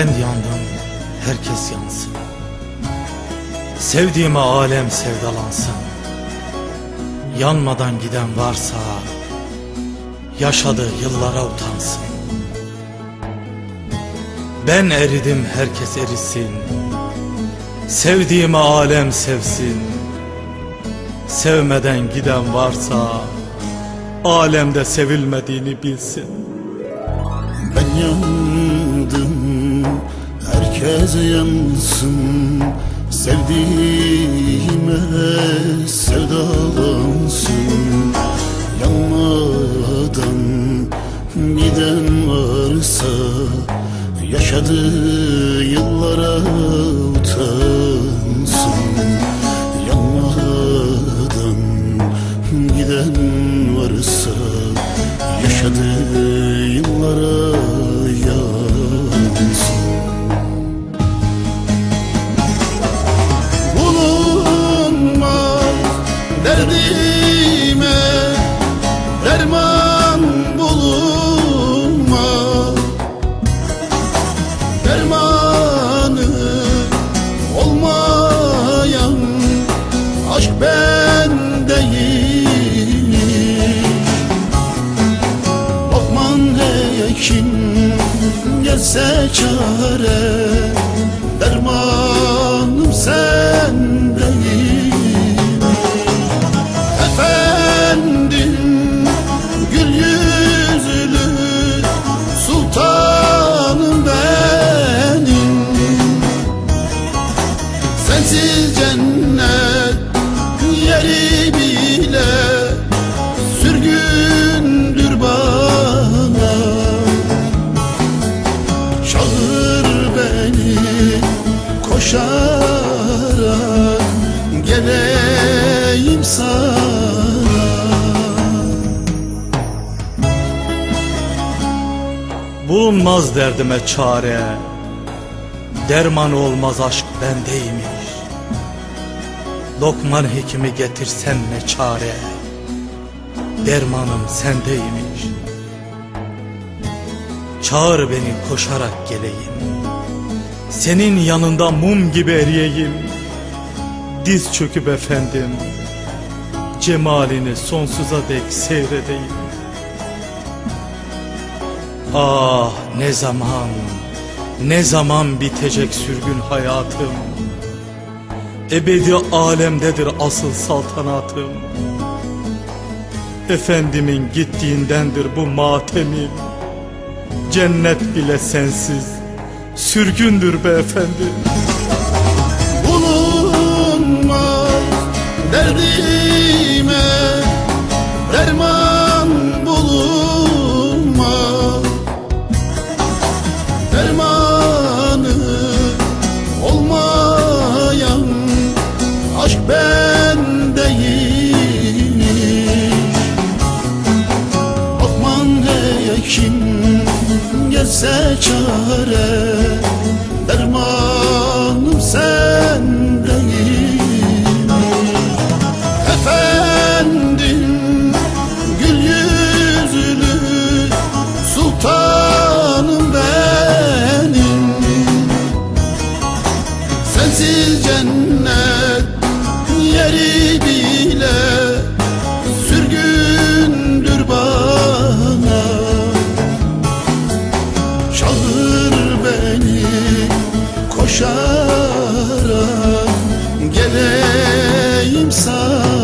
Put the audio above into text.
Ben yandım, herkes yansın. Sevdiğime alem sevdalansın. Yanmadan giden varsa yaşadığı yıllara utansın. Ben eridim, herkes erisin. Sevdiğime alem sevsin. Sevmeden giden varsa alemde sevilmediğini bilsin. Ben yandım Herkes yansın Sevdiğime sevdalansın. Yanmadan giden varsa Yaşadığı yıllara utansın. Yanmadan giden bendeyim Lokman hekim gelse çare koşarak geleyim sana. Bulunmaz derdime çare Derman olmaz aşk bendeymiş. Lokman hekimi getirsen ne çare Dermanım sendeymiş. Çağır beni koşarak geleyim Senin yanında mum gibi eriyeyim. Diz çöküp efendim Cemalini sonsuza dek seyredeyim. Ah ne zaman, ne zaman bitecek sürgün hayatım? Ebedi alemdedir asıl saltanatım. Efendimin gittiğindendir bu matemim Cennet bile sensiz sürgündür be efendim bulunmaz derdime derman derdse çare. Dermanım sendeyim Efendim gül yüzlü sultanım benim. Sensiz cennet yeri bile koşarak geleyim sana.